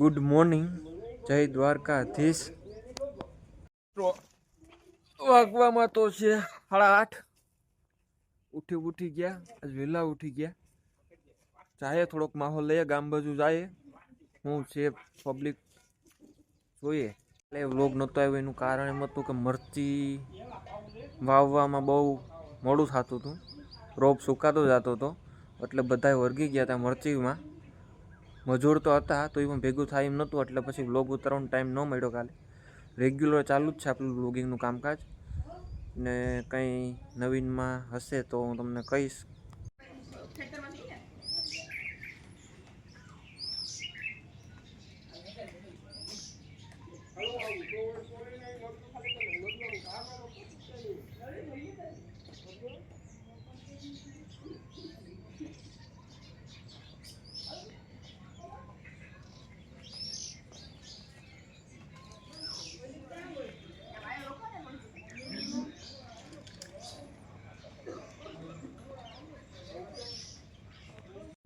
Good morning જય દ્વારકાધીશ. વાગવામાં તો છે સાડા આઠ. ઉઠી ઉઠી ગયા, આજ વહેલા ઉઠી ગયા. જાય થોડોક માહોલ લઈએ, ગામ બાજુ જાય. હું છે પબ્લિક જોઈએ. એટલે વ્લોગ નહોતો આવ્યો, એનું કારણ એમ હતું કે મરચી વાવવામાં બહુ મોડું થતું હતું. રોપ સુકાતો જતો હતો. એટલે બધા વર્ગી ગયા હતા મરચીમાં. મજૂર તો હતા, તો એ પણ ભેગું થાય એમ નહોતું, એટલે પછી બ્લોગ ઉતારવાનો ટાઈમ ન મળ્યો કાલે. રેગ્યુલર ચાલુ જ છે આપણું બ્લોગિંગનું કામકાજ. ને કંઈ નવીનમાં હશે તો હું તમને કહીશ.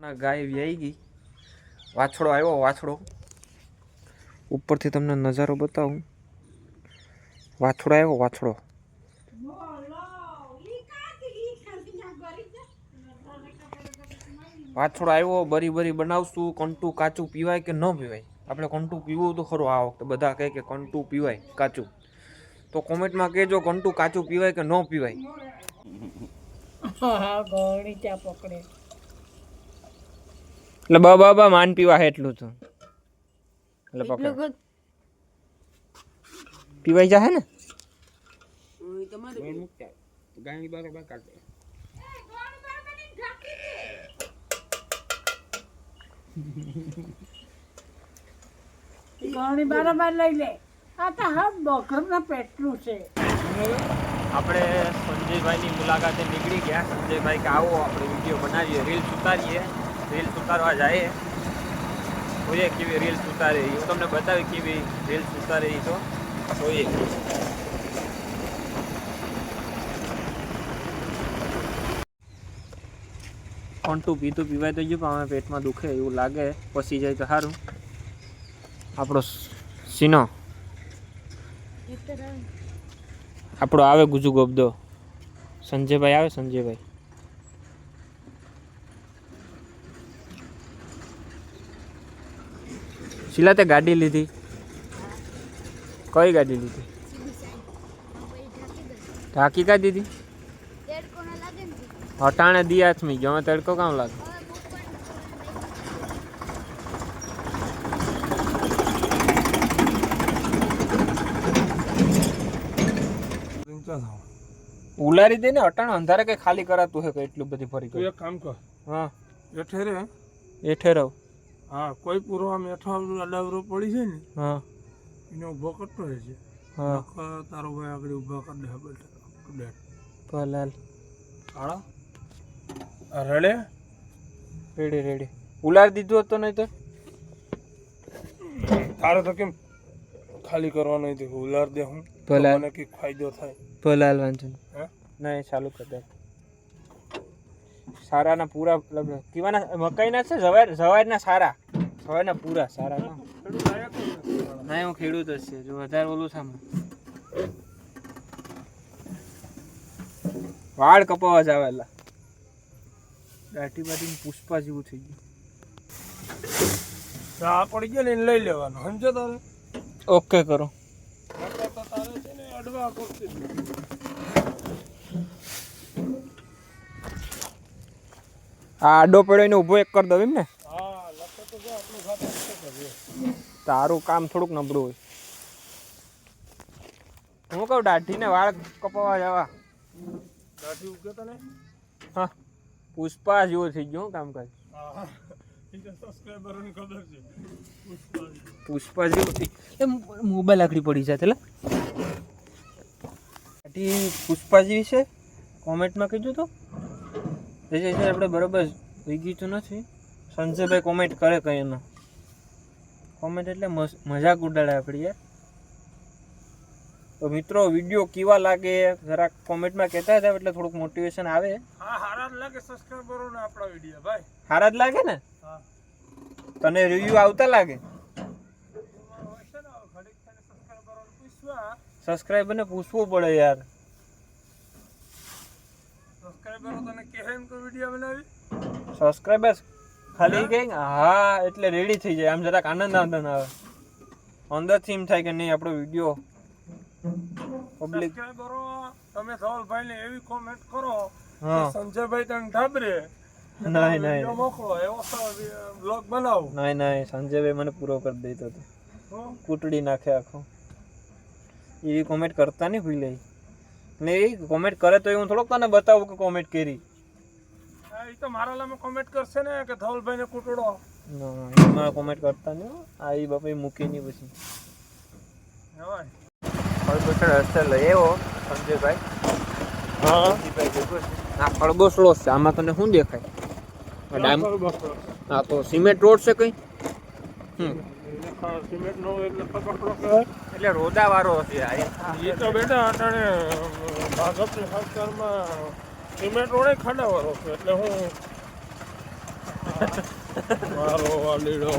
ના ગાય વ્યાઈ ગઈ. વાછડો આવ્યો, વાછડો. ઉપરથી તમને નજારો બતાવું. વાછડો આવ્યો, વાછડો. વાછડો આવ્યો, બરી બરી બનાવશું, કંટુ કાચું પીવાય કે ન પીવાય? આપણે કંટુ પીવું તો ખરું આ વખતે. બધા કહે કે કંટુ પીવાય, કાચું. તો કોમેન્ટમાં કહેજો કંટુ કાચું પીવાય કે ન પીવાય. હા ગોળી ચા પકડે. એટલે બા બા બા માન પીવા હે એટલું તો. એટલે પકડ. પીવાઈ જાહે ને? ગોળી બરાબર લઈ લે. આ તો હા બકરના પેટલું છે. આપણે સંજયભાઈની મુલાકાતે નીકળી ગયા. સંજયભાઈ કે આવો આપણે વીડિયો બનાવીએ રીલ્સ ઉતારીએ રીલ્સ ઉતારવા જાય. જોઈએ કેવી રીલ્સ ઉતારે. હું તમને બતાવી કેવી રીલ્સ ઉતારે એ તો. જોઈએ. કોન્ટું પીતું પીવાય તો ગયું પણ હવે પેટમાં દુખે એવું લાગે. પસી જાય તો સારું આપણો સીનો. આપણો આવે ગુજુ ગોબદો. સંજયભાઈ આવે સંજયભાઈ. શીલા તે ગાડી લીધી. કઈ ગાડી લીધી? ઢાંકી કા દીધી? હટાણે દી હાથમી ગયો. તડકો કામ લાગે? ઉલારી દે ને અટાણ અંધારે કઈ ખાલી કરાતું હે કે એટલું બધી ફરી તું એક કામ કર. હા. એઠે રે એ ઠેરવ. હા કોઈ પૂરો આમ એઠો અડાવરો પડી છે ને હા. એને ઊભો કરતો રહે છે. હા. તારો ભાઈ આગળ ઊભા કરી દે બેઠા ડેટ ભલાલ હાળા રડે? Ready ready. ઉલાર દીધું હતો નહીં તો? તારે તો કેમ ખાલી કરવાનો નથી? ઉલાર દે હું. ભલા મને કંઈક ફાયદો થાય. ભલાલ વાંચન હા? ના એ ચાલુ કરી દે. સારાના પૂરા કીવાના મકાઈના છે જવાર જવારના સારા. જવારના પૂરા સારા ના હું ખેડૂત જ છે. જો વધારે ઓલું સામે વાળ કપાવા જ આવેલા દાટી બાટી પુષ્પા જેવું થઈ ગયું. આ પડી ગયા ને એને લઈ લેવાનો. સમજો તારે? ઓકે કરો. તારે છે ને અડવા કરતી જ નથી. આ આડો પડ્યો એને ઊભો એક કરી દઉં એમ ને? તારું કામ થોડુંક નબળું હોય. હું કહું દાઢીને વાળ કપાવા જવા. દાઢી ઉગે તને હા પુષ્પા જેવો થઈ ગયો હો કામકાજ. પુષ્પા જેવું થઈ એ મોબાઈલ આકડી પડી જાય એટલે. દાઢી પુષ્પાજી વિશે કોમેન્ટમાં કીધું તો? આપણે બરાબર વીગી તો નથી. સંજયભાઈ કોમેન્ટ કરે કંઈ એનો કોમેન્ટ એટલે મજાક ઉડાડે આપણી યાર. તો મિત્રો વીડિયો કેવા લાગે? જરાક કોમેન્ટમાં કહેતા હતા એટલે થોડુંક મોટિવેશન આવે. હા હારા જ લાગે સબસ્ક્રાઇબરો ને આપણા વીડિયો ભાઈ. હારા જ લાગે ને? તને રિવ્યુ આવતા લાગે? સબસ્ક્રાઇબર ને પૂછવું પડે યાર. સબસ્ક્રાઇબરો તને કહે એમ વીડિયો બનાવી? સબસ્ક્રાઈબર્સ ખાલી કે હા એટલે રેડી થઈ જાય. આમ જરાક આનંદ આનંદ આવે. અંદરથી એમ થાય કે નહીં આપણો વીડિયો પબ્લિક તમે ધવલભાઈને એવી કોમેન્ટ કરો સંજયભાઈ તને ઢાબરે નહીં નહીં મોકલો. એવો બ્લોગ બનાવો. નહીં નહીં સંજયભાઈ મને પૂરો કરી દેતો હતો? કૂટડી નાખે આખો. એવી કોમેન્ટ કરતા નહીં ભૂલે ને એ કોમેન્ટ કરે તો હું થોડોક તને બતાવું કે કોમેન્ટ કરી. ઈ તો મારા લામે કોમેન્ટ કરશે ને કે ધવલભાઈને કૂટડો. ના એમાં કોમેન્ટ કરતા નહીં હો. આ એ બાપા મૂકી નહીં પછી. હશે લઈ આવ્યો સંજયભાઈ. હા. જીભાઈ આ ખળબસડો છે આમાં તને શું દેખાય? હા તો સિમેન્ટ રોડ છે કઈ? હમ. સિમેન્ટ એટલે પકડો કહેવાય એટલે રોદા વાળો હશે આ એ. એ તો બેટા અટાણે ભાજપની સરકારમાં સિમેન્ટ રોડે ખાડાવાળો છે, એટલે હું મારો એટલે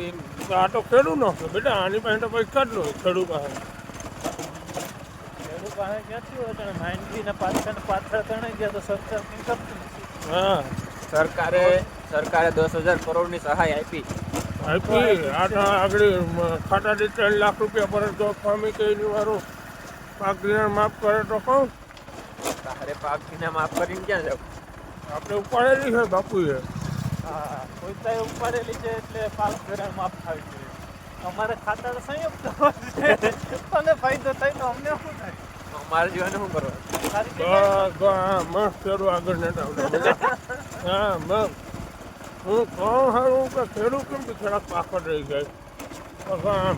એમ આ તો ખેડૂત નો બેટા આની પાસે તો પૈસા જ નો ખેડૂત પાસે હા, સરકારે સરકારે દસ હજાર કરોડની સહાય આપી. આપી આ તો આગળ ખાટાથી ત્રણ લાખ રૂપિયા પર જો ફામી કઈ વાળું પાક ધિરાણ માફ કરે તો કહું તારે પાક વિના માફ કરીને ક્યાં જાવ? આપણે ઉપાડેલી છે બાપુએ. ઉપાડેલી છે એટલે પાક ધિરાણ માફ થાય જોઈએ અમારે ખાતા સંયુક્ત છે. તને ફાયદો થાય તો અમને શું થાય? અમારે જીવન શું કરવા સારી બસ બસ, મસ્ત આગળ નેતા હા બસ હું કહું હારું કે ખેડૂત કેમ કે થોડાક પાકડ રહી જાય. બસ આમ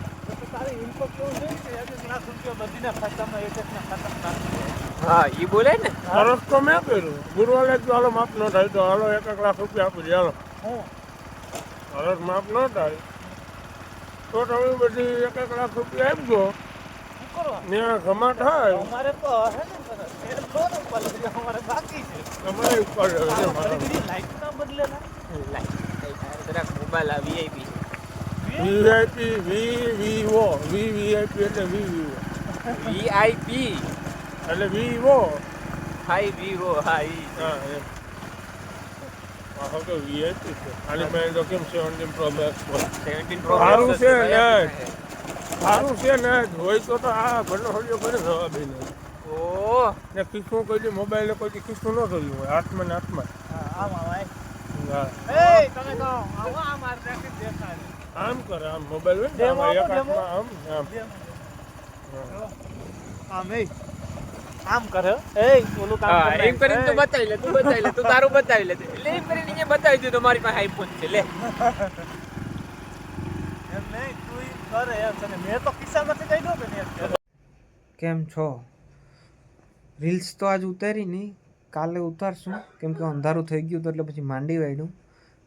તારી ઇન્કમ કેવું છે? કે એક એક લાખ રૂપિયા બધીના ખાતામાં એક એકના ખાતામાં નાખી હા એ બોલે ને. સરસ તો મેં કર્યું. ગુરુવારે જ હાલો માફ ન થાય તો હાલો એક એક લાખ રૂપિયા આપી દે હાલો. સરસ માફ ન થાય તો તમે બધી એક એક લાખ રૂપિયા આપજો. ને જમા થાય. અમારે તો હે ને સરસ ઉપર જરાક મોબાઈલ આ વીઆઈપી વીઆઈપી વી વીઆઈપી એટલે વી વીઆઈપી એટલે વીવો હાઈ વીવો હા ઈ હા તો વીઆઈપી છે આની મેં તો કેમ સેવન્ટીન પ્રો મેક્સ 17 પ્રો સારું છે ને સારું છે ને હોય તો તો આ ઘરનો હળિયો કરે જવાબ નહીં ઓ. ને ખિસ્સું કોઈ દી મોબાઈલે કોઈ દી ખિસ્સું ન થયું હોય હાથમાં ને હાથમાં. આમ ભાઈ. હા. એ તમે કહો આવો આ દેખાડે. આમ કર આમ મોબાઈલ હોય ને એક હાથમાં આમ આમ. આમ એ આમ કરે એ ઓલું કામ એમ કરીને તું બતાવી લે તું બતાવી લે તું તારું બતાવી લે. એટલે એમ કરીને અહીંયા બતાવી દીધું મારી પાસે આઈફોન છે લે. એમ નહીં તું કરે એમ તને મેં તો કિસ્સામાંથી કહી દઉં કે કેમ છો? રીલ્સ તો આજ ઉતારી નહીં. કાલે ઉતારશું. કેમ કે અંધારું થઈ ગયું હતું એટલે પછી માંડી વાળ્યું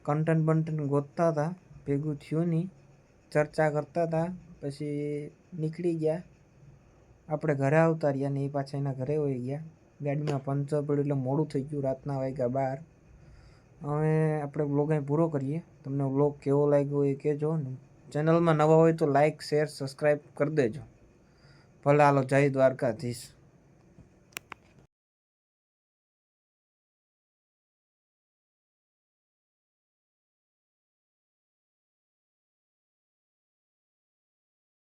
કન્ટેન્ટ બંટેન્ટ ગોતતા હતા. ભેગું થયું નહીં. ચર્ચા કરતા હતા. પછી નીકળી ગયા. આપણે ઘરે આવતા રહ્યા ને એ પાછા એના ઘરે હોઈ ગયા. ગાડીમાં પંચર પડ્યું એટલે મોડું થઈ ગયું. રાતના વાગ્યા બાર. હવે આપણે બ્લોગ અહીં પૂરો કરીએ. તમને બ્લોગ કેવો લાગ્યો એ કહેજો. ને ચેનલમાં નવા હોય તો લાઇક શેર સબસ્ક્રાઈબ કરી દેજો. ભલે હાલો જય દ્વારકાધીશ.